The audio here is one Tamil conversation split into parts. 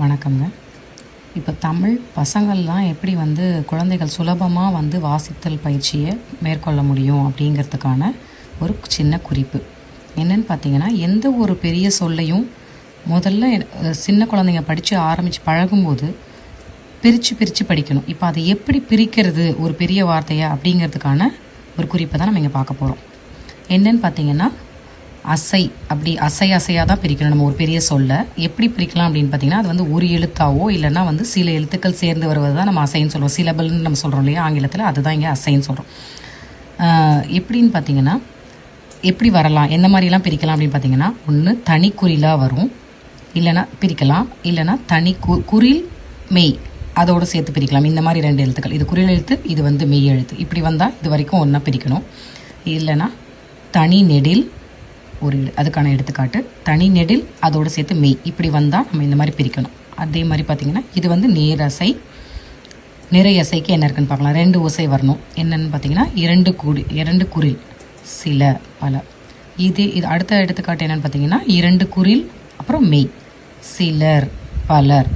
வணக்கங்க இப்போ தமிழ் பசங்கள்லாம் எப்படி வந்து குழந்தைகள் சுலபமாக வந்து வாசித்தல் பயிற்சியை மேற்கொள்ள முடியும் அப்படிங்கிறதுக்கான ஒரு சின்ன குறிப்பு. என்னென்னு பார்த்தீங்கன்னா எந்த ஒரு பெரிய சொல்லையும் முதல்ல சின்ன குழந்தைங்க படித்து ஆரம்பித்து பழகும்போது பிரித்து பிரித்து படிக்கணும். இப்போ அதை எப்படி பிரிக்கிறது ஒரு பெரிய வார்த்தையை அப்படிங்கிறதுக்கான ஒரு குறிப்பை தான் நம்ம இங்கே பார்க்க போகிறோம் என்னன்னு பார்த்தீங்கன்னா அசை அப்படி அசை அசையாக தான் பிரிக்கணும். நம்ம ஒரு பெரிய சொல்ல. எப்படி பிரிக்கலாம் அப்படின்னு பார்த்தீங்கன்னா அது வந்து ஒரு எழுத்தாவோ இல்லைன்னா வந்து சில எழுத்துக்கள் சேர்ந்து வருவது தான் நம்ம அசைன்னு சொல்லுவோம் சிலபல்னு நம்ம சொல்கிறோம் இல்லையா ஆங்கிலத்தில். அதுதான் இங்கே அசைன்னு சொல்கிறோம் எப்படின்னு பார்த்தீங்கன்னா எப்படி வரலாம் எந்த மாதிரிலாம் பிரிக்கலாம் அப்படின்னு பார்த்தீங்கன்னா ஒன்று தனி குறிலாக வரும். இல்லைன்னா பிரிக்கலாம் இல்லைன்னா தனி கு குறில் மெய் அதோடு சேர்த்து பிரிக்கலாம். இந்த மாதிரி ரெண்டு எழுத்துக்கள். இது குறில் எழுத்து இது வந்து மெய் எழுத்து. இப்படி வந்தால் இது வரைக்கும் ஒன்றா பிரிக்கணும். இல்லைன்னா தனி நெடில் ஒரு அதுக்கான எடுத்துக்காட்டு தனி நெடில் அதோடு சேர்த்து மெய். இப்படி வந்தால் நம்ம இந்த மாதிரி பிரிக்கணும். அதே மாதிரி பார்த்திங்கன்னா இது வந்து நேரசை நிறை அசைக்கு என்ன இருக்குன்னு பார்க்கலாம். ரெண்டு ஓசை வரணும். என்னென்னு பார்த்தீங்கன்னா இரண்டு கூடி இரண்டு குரில் சில பல. இது இது அடுத்த எடுத்துக்காட்டு என்னென்னு பார்த்தீங்கன்னா இரண்டு குரில் அப்புறம் மெய். சிலர் பலர்.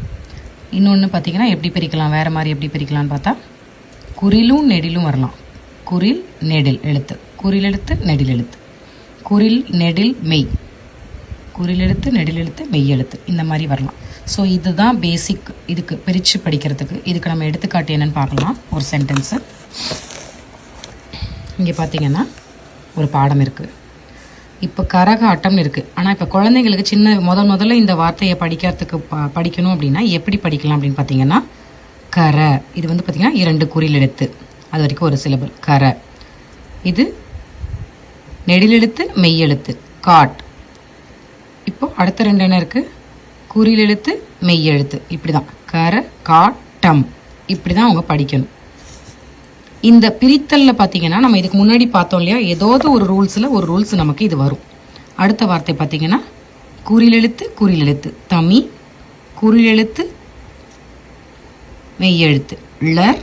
இன்னொன்று பார்த்தீங்கன்னா எப்படி பிரிக்கலாம்? வேறு மாதிரி எப்படி பிரிக்கலாம்னு பார்த்தா குறிலும் நெடிலும் வரலாம். குறில் நெடில் எழுத்து. குறில் எழுத்து நெடில் எழுத்து. குரில் நெடில் மெய். குரில் எழுத்து நெடில் எழுத்து மெய் எழுத்து இந்த மாதிரி வரலாம். ஸோ இதுதான் பேசிக் இதுக்கு பிரித்து படிக்கிறதுக்கு. இதுக்கு நம்ம எடுத்துக்காட்டு என்னன்னு பார்க்கலாம். ஒரு சென்டென்ஸு இங்கே பார்த்தீங்கன்னா ஒரு பாடம் இருக்குது இப்போ கரகாட்டம்னு இருக்குது ஆனால் இப்போ குழந்தைங்களுக்கு சின்ன முதல் முதல்ல இந்த வார்த்தையை படிக்கிறதுக்கு ப படிக்கணும் அப்படின்னா எப்படி படிக்கலாம் அப்படின்னு பார்த்தீங்கன்னா கர. இது வந்து பார்த்திங்கன்னா இரண்டு குறில் எழுத்து அது வரைக்கும் ஒரு சிலபல் கர. இது நெடிலெழுத்து மெய்யெழுத்து காட். இப்போ அடுத்த ரெண்டு என்ன இருக்குது குறிலெழுத்து மெய்யெழுத்து. இப்படி தான் கர காட்டம் இப்படி தான் அவங்க படிக்கணும். இந்த பிரித்தலில் பார்த்தீங்கன்னா நம்ம இதுக்கு முன்னாடி பார்த்தோம் இல்லையா? ஏதாவது ஒரு ரூல்ஸில் ஒரு ரூல்ஸ் நமக்கு இது வரும். அடுத்த வார்த்தை பார்த்தீங்கன்னா குறிலெழுத்து குறிலெழுத்து. தமி குறிலெழுத்து மெய்யெழுத்து. ளர்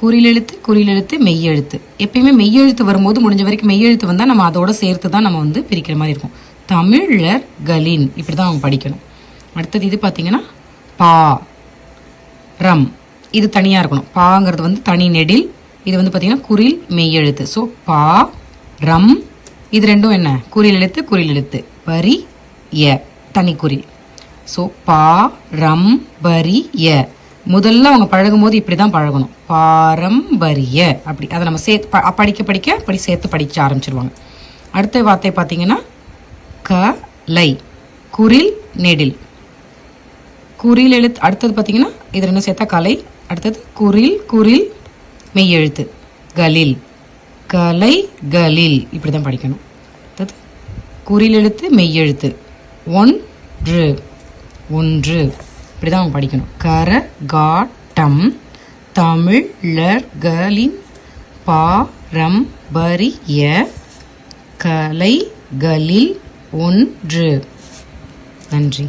குறிலெழுத்து குறிலெழுத்து மெய்யெழுத்து. எப்பயுமே மெய்யெழுத்து வரும்போது முடிஞ்ச வரைக்கும் மெய்யெழுத்து வந்தால் நம்ம அதோட சேர்த்து தான் நம்ம வந்து பிரிக்கிற மாதிரி இருக்கும். தமிழர் கலின். இப்படி தான் அவங்க படிக்கணும். அடுத்தது இது பார்த்தீங்கன்னா பா ரம். இது தனியாக இருக்கணும். பாங்கிறது வந்து தனி நெடில். இது வந்து பார்த்தீங்கன்னா குறில் மெய்யெழுத்து. ஸோ பா ரம். இது ரெண்டும் என்ன? குறில் எழுத்து குறில் எழுத்து பரி எ தனி குறில். ஸோ பா ரம் பரி எ முதல்ல அவங்க பழகும் போது இப்படி தான் பழகணும். பாரம்பரிய. அப்படி அதை நம்ம சேர்த்து ப- படிக்க படிக்க அப்படி சேர்த்து படிக்க ஆரம்பிச்சிருவாங்க. அடுத்த வார்த்தை பார்த்தீங்கன்னா கலை. குரில் நெடில். குறில் எழுத்து அடுத்தது பார்த்தீங்கன்னா இது ரெண்டும் சேர்த்தா கலை. அடுத்தது குரில் குரில் மெய்யெழுத்து. கலில். கலை கலில். இப்படி தான் படிக்கணும். அடுத்தது குரில் எழுத்து மெய்யெழுத்து. ஒன்று ஒன்று. இப்படி தான் அவங்க படிக்கணும். கர காட்டம் தமிழர்களின் பாரம்பரிய கலைகளில் ஒன்று. நன்றி.